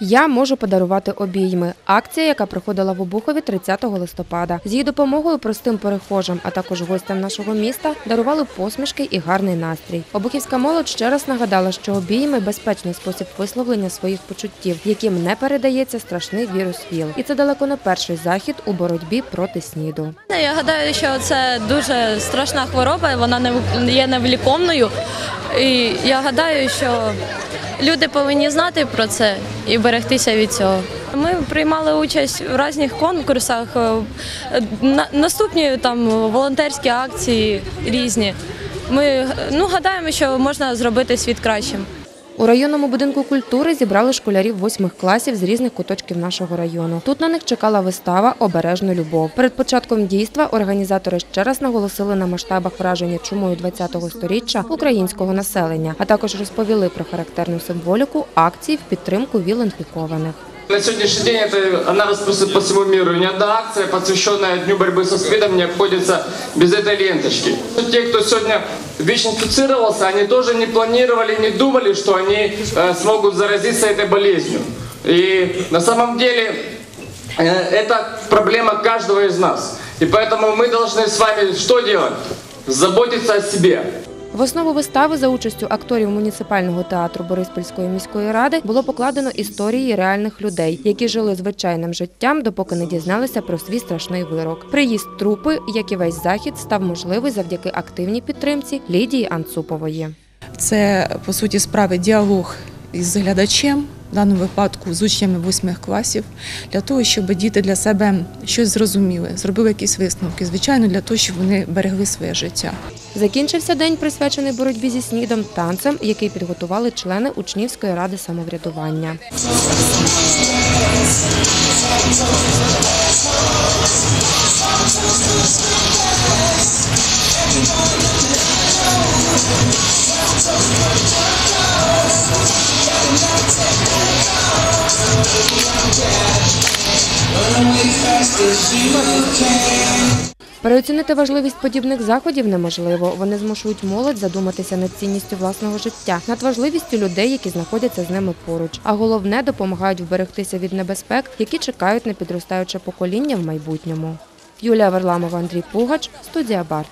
Я можу подарувати обійми. Акція, яка проходила в Обухові 30 листопада. З її допомогою простим перехожим, а також гостям нашого міста дарували посмішки і гарний настрій. Обухівська молодь ще раз нагадала, що обійми безпечний спосіб висловлення своїх почуттів, яким не передається страшний вірус ВІЛ. І це далеко не перший захід у боротьбі проти СНІДу. Я гадаю, що це дуже страшна хвороба, вона не є невлікомною. І я гадаю, що люди повинні знати про це і берегтися від цього. Ми приймали участь в різних конкурсах, е, на- наступні там волонтерські акції різні. Ми ну, гадаємо, що можна зробити світ кращим. У районному будинку культури зібрали школярів восьмих класів з різних куточків нашого району. Тут на них чекала вистава Обережно любов. Перед початком дійства організатори ще раз наголосили на масштабах враження чумою 20-го сторіччя українського населення, а також розповіли про характерну символіку акцій в підтримку віл-інфікованих. На сегодняшний день это, она распространена по всему миру. Ни одна акция, посвященная Дню борьбы со СПИДом, не обходится без этой ленточки. Те, кто сегодня ВИЧ-инфицировался, они тоже не планировали, не думали, что они э, смогут заразиться этой болезнью. И на самом деле э, это проблема каждого из нас. И поэтому мы должны с вами что делать? Заботиться о себе. В основу вистави за участю акторів муніципального театру Бориспільської міської ради було покладено історії реальних людей, які жили звичайним життям, допоки не дізналися про свій страшний вирок. Приїзд трупи, як і весь захід, став можливий завдяки активній підтримці Лідії Анцупової. Це по суті справи діалог із глядачем, даному випадку з учнями восьмих класів, для того, щоб діти для себе щось зрозуміли, зробили якісь висновки. Звичайно, для того, щоб вони берегли своє життя. Закінчився день, присвячений боротьбі зі снідом, танцем, який підготували члени учнівської ради самоврядування. Переоцінити важливість подібних заходів неможливо. Вони змушують молодь задуматися над цінністю власного життя, над важливістю людей, які знаходяться з ними поруч. А головне допомагають вберегтися від небезпек, які чекають на підростаюче покоління в майбутньому. Юлія Варламова, Андрій Пугач, студія Барт.